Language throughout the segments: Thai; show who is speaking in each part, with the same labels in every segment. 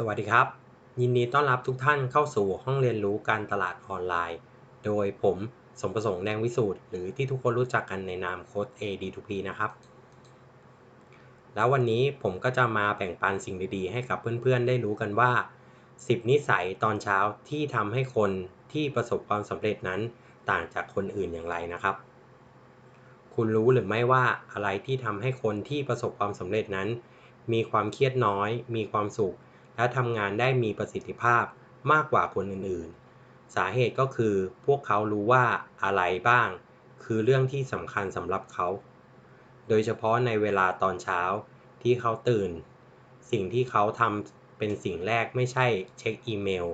Speaker 1: สวัสดีครับ ยินดีต้อนรับทุกท่านเข้าสู่ห้องเรียนรู้การตลาดออนไลน์ โดยผมสมประสงค์แดงวิสูตรหรือที่ทุกคนรู้จักกันในนามโค้ด AD2P นะครับ แล้ววันนี้ผมก็จะมาแบ่งปันสิ่งดีๆ ให้กับเพื่อนๆ ได้รู้กันว่า 10 นิสัยตอนเช้าที่ทำให้คนที่ประสบความสำเร็จนั้นต่างจากคนอื่นอย่างไรนะครับ คุณรู้หรือไม่ว่าอะไรที่ทำให้คนที่ประสบความสำเร็จนั้น มีความเครียดน้อย มีความสุข และทำงานได้มีประสิทธิภาพมากกว่าคนอื่นๆ สาเหตุก็คือพวกเขารู้ว่าอะไรบ้าง คือเรื่องที่สำคัญสำหรับเขา โดยเฉพาะในเวลาตอนเช้าที่เขาตื่น สิ่งที่เขาทำเป็นสิ่งแรกไม่ใช่เช็คอีเมล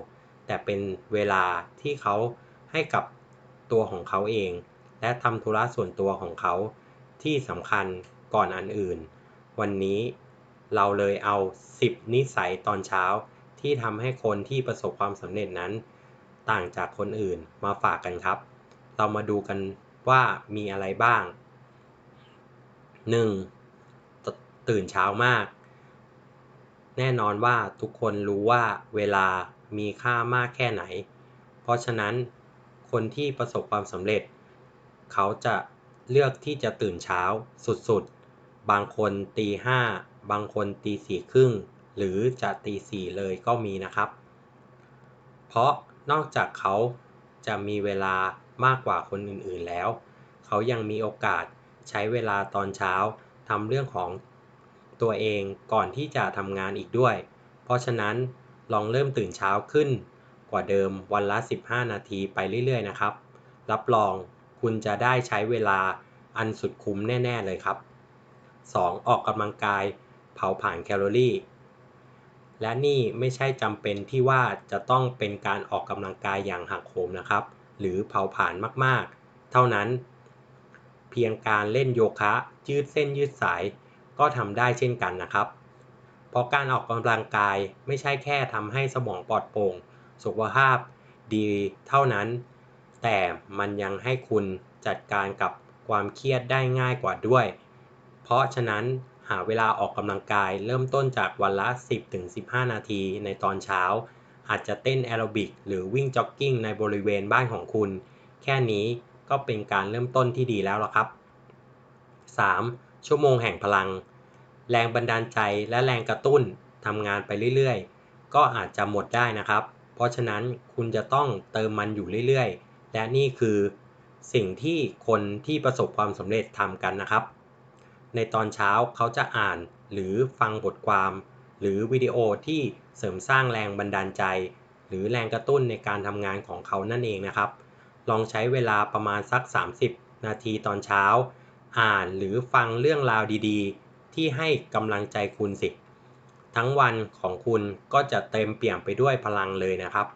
Speaker 1: แต่เป็นเวลาที่เขาให้กับตัวของเขาเอง และทำธุระส่วนตัวของเขาที่สำคัญก่อนอันอื่น วันนี้ เราเลยเอา 10 นิสัยตอนเช้า ที่ทำให้คนที่ประสบความสำเร็จนั้น ต่างจากคนอื่นมาฝากกันครับ เรามาดูกันว่ามีอะไรบ้าง 1. ตตื่นเช้ามาก แน่นอนว่าทุกคนรู้ว่าเวลามีค่ามากแค่ไหน เพราะฉะนั้นคนที่ประสบความสำเร็จ เขาจะเลือกที่จะตื่นเช้าสุดๆ บางคนตีห้า บางคนตีสี่ครึ่งหรือจะตีสี่เลยก็มีนะครับ เพราะนอกจากเขาจะมีเวลามากกว่าคนอื่นๆแล้ว เขายังมีโอกาสใช้เวลาตอนเช้าทำเรื่องของตัวเองก่อนที่จะทำงานอีกด้วย เพราะฉะนั้นลองเริ่มตื่นเช้าขึ้นกว่าเดิมวันละ 15 นาทีไปเรื่อย ๆ นะครับ รับรองคุณจะได้ใช้เวลาอันสุดคุ้มแน่ ๆ เลยครับ 2. ออกกำลังกาย เผาผลาญแคลอรี่ และนี่ไม่ใช่จำเป็นที่ว่าจะต้องเป็นการออกกำลังกายอย่างหักโหมนะครับ หรือเผาผลาญมากๆ เท่านั้น เพียงการเล่นโยคะยืดเส้นยืดสายก็ทำได้เช่นกันนะครับ เพราะการออกกำลังกายไม่ใช่แค่ทำให้สมองปลอดโปร่งสุขภาพดีเท่านั้น แต่มันยังให้คุณจัดการกับความเครียดได้ง่ายกว่าด้วย เพราะฉะนั้นาเวลาออกกำลังกาย เริ่มต้นจากวันละ 10-15 นาทีในตอนเช้า อาจจะเต้นแอโรบิกหรือวิ่งจ็อกกิ้งในบริเวณบ้านของคุณ แค่นี้ก็เป็นการเริ่มต้นที่ดีแล้วล่ะครับ 3. ชั่วโมงแห่งพลัง แรงบันดาลใจและแรงกระตุ้นทำงานไปเรื่อยๆ ก็อาจจะหมดได้นะครับ เพราะฉะนั้นคุณจะต้องเติมมันอยู่เรื่อยๆ และนี่คือ สิ่งที่คนที่ประสบความสำเร็จทำกันนะครับ ในตอนเช้าเขาจะอ่านหรือฟังบทความ หรือวิดีโอที่เสริมสร้างแรงบันดาลใจ หรือแรงกระตุ้นในการทำงานของเขานั่นเองนะครับ ลองใช้เวลาประมาณสัก 30 นาทีตอนเช้า อ่านหรือฟังเรื่องราวดีๆ ที่ให้กำลังใจคุณสิ ทั้งวันของคุณก็จะเต็มเปี่ยมไปด้วยพลังเลยนะครับ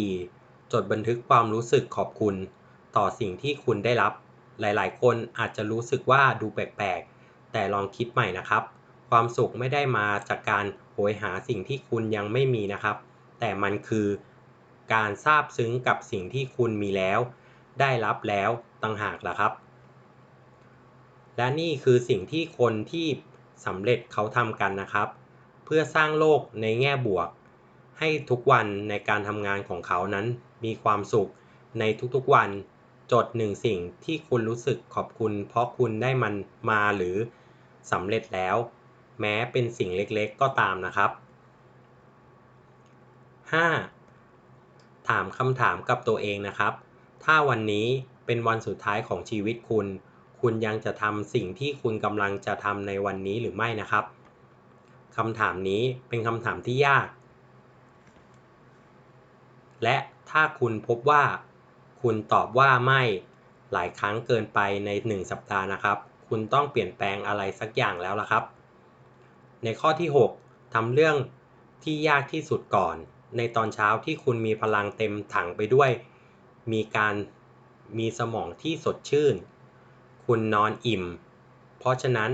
Speaker 1: 4. จดบันทึกความรู้สึกขอบคุณ ต่อสิ่งที่คุณได้รับ หลายๆ คนอาจจะรู้สึกว่าดูแปลกๆ แต่ลองคิดใหม่นะครับ ความสุขไม่ได้มาจากการโหยหาสิ่งที่คุณยังไม่มีนะครับ แต่มันคือการซาบซึ้งกับสิ่งที่คุณมีแล้ว ได้รับแล้วต่างหากล่ะครับ และนี่คือสิ่งที่คนที่สำเร็จเขาทำกันนะครับ เพื่อสร้างโลกในแง่บวก ให้ทุกวันในการทำงานของเขานั้นมีความสุขในทุกๆวัน จดหนึ่งสิ่งที่คุณรู้สึกขอบคุณ เพราะคุณได้มันมาหรือสำเร็จแล้ว แม้เป็นสิ่งเล็กๆก็ตามนะครับ 5. ถามคำถามกับตัวเองนะครับ ถ้าวันนี้เป็นวันสุดท้ายของชีวิตคุณ คุณยังจะทำสิ่งที่คุณกำลังจะทำในวันนี้หรือไม่นะครับคำถามนี้เป็นคำถามที่ยาก และถ้าคุณพบว่า คุณตอบว่าไม่หลายครั้งเกินไปใน 1 สัปดาห์นะครับ คุณต้องเปลี่ยนแปลงอะไรสักอย่างแล้วล่ะครับ ในข้อที่ 6ทำเรื่องที่ยากที่สุดก่อน ในตอนเช้าที่คุณมีพลังเต็มถังไปด้วย มีการมีสมองที่สดชื่น คุณนอนอิ่ม เพราะฉะนั้น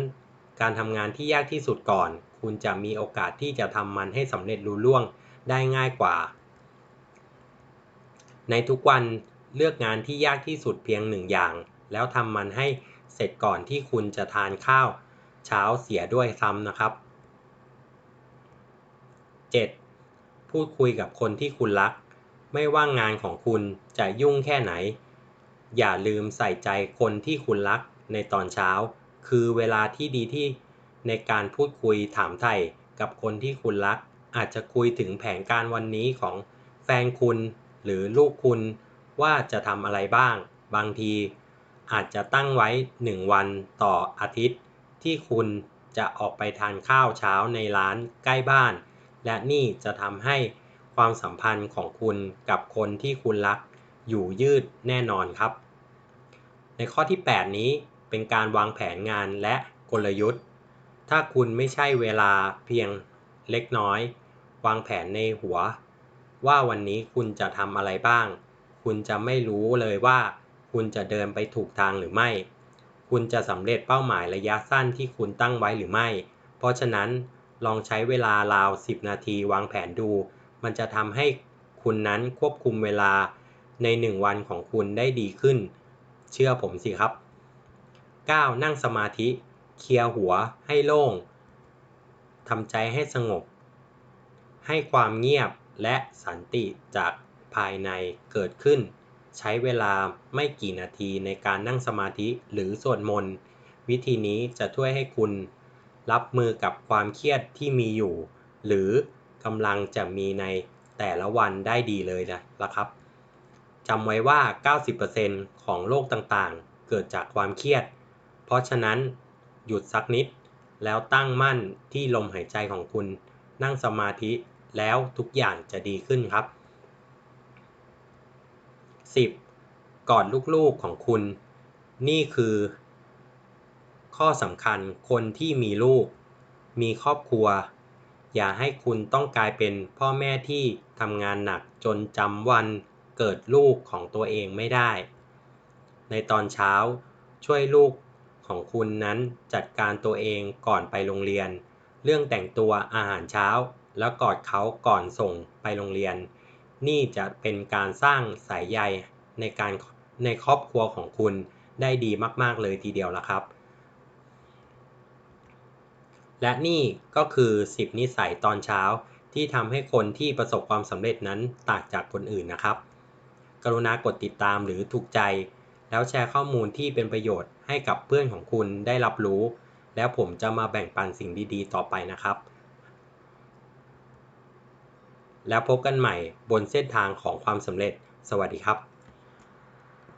Speaker 1: การทำงานที่ยากที่สุดก่อน คุณจะมีโอกาสที่จะทำมันให้สำเร็จลุล่วงได้ง่ายกว่า ในทุกวัน เลือกงานที่ยากที่สุดเพียงหนึ่งอย่าง แล้วทำมันให้เสร็จก่อนที่คุณจะทานข้าวเช้าเสียด้วยซ้ำนะครับ 7. พูดคุยกับคนที่คุณรัก ไม่ว่างงานของคุณจะยุ่งแค่ไหน อย่าลืมใส่ใจคนที่คุณรักในตอนเช้า คือเวลาที่ดีที่ในการพูดคุยถามไถ่กับคนที่คุณรัก อาจจะคุยถึงแผนการวันนี้ของแฟนคุณหรือลูกคุณ ว่าจะทำอะไรบ้าง บางทีอาจจะตั้งไว้ 1 วันต่ออาทิตย์ ที่คุณจะออกไปทานข้าวเช้าในร้านใกล้บ้าน และนี่จะทำให้ความสัมพันธ์ของคุณกับคนที่คุณรักอยู่ยืดแน่นอนครับ ในข้อที่ 8 นี้เป็นการวางแผนงานและกลยุทธ์ ถ้าคุณไม่ใช่เวลาเพียงเล็กน้อย วางแผนในหัว ว่าวันนี้คุณจะทำอะไรบ้าง คุณจะไม่รู้เลยว่า คุณจะเดินไปถูกทางหรือไม่ คุณจะสำเร็จเป้าหมายระยะสั้นที่คุณตั้งไว้หรือไม่ เพราะฉะนั้นลองใช้เวลาราว 10 นาทีวางแผนดู มันจะทำให้คุณนั้นควบคุมเวลาใน 1 วันของคุณได้ดีขึ้น เชื่อผมสิครับ 9. นั่งสมาธิ เคลียร์หัวให้โล่งทำใจให้สงบ ให้ความเงียบและสันติจาก ภายในเกิดขึ้น ใช้เวลาไม่กี่นาทีในการนั่งสมาธิหรือสวดมนต์ วิธีนี้จะช่วยให้คุณรับมือกับความเครียดที่มีอยู่ หรือกำลังจะมีในแต่ละวันได้ดีเลยนะละครับจำไว้ว่า 90%ของโรคต่างๆ เกิดจากความเครียด เพราะฉะนั้นหยุดสักนิด แล้วตั้งมั่นที่ลมหายใจของคุณ นั่งสมาธิแล้วทุกอย่างจะดีขึ้นครับ 10. กอดลูกๆของคุณ นี่คือ ข้อสำคัญคนที่มีลูก มีครอบครัว อย่าให้คุณต้องกลายเป็นพ่อแม่ที่ทำงานหนักจนจำวันเกิดลูกของตัวเองไม่ได้ ในตอนเช้าช่วยลูกของคุณนั้นจัดการตัวเองก่อนไปโรงเรียน เรื่องแต่งตัวอาหารเช้า แล้วกอดเขาก่อนส่งไปโรงเรียน นี่จะเป็นการสร้างสายใยในการในครอบครัวของคุณได้ดีมาก ๆ เลยทีเดียวละครับ และนี่ก็คือ 10 นิสัยตอนเช้าที่ทำให้คนที่ประสบความสำเร็จนั้นต่างจากคนอื่นนะครับ กรุณากดติดตามหรือถูกใจ แล้วแชร์ข้อมูลที่เป็นประโยชน์ให้กับเพื่อนของคุณได้รับรู้ แล้วผมจะมาแบ่งปันสิ่งดี ๆ ต่อไปนะครับ แล้วพบกันใหม่บนเส้นทางของความสำเร็จ สวัสดีครับ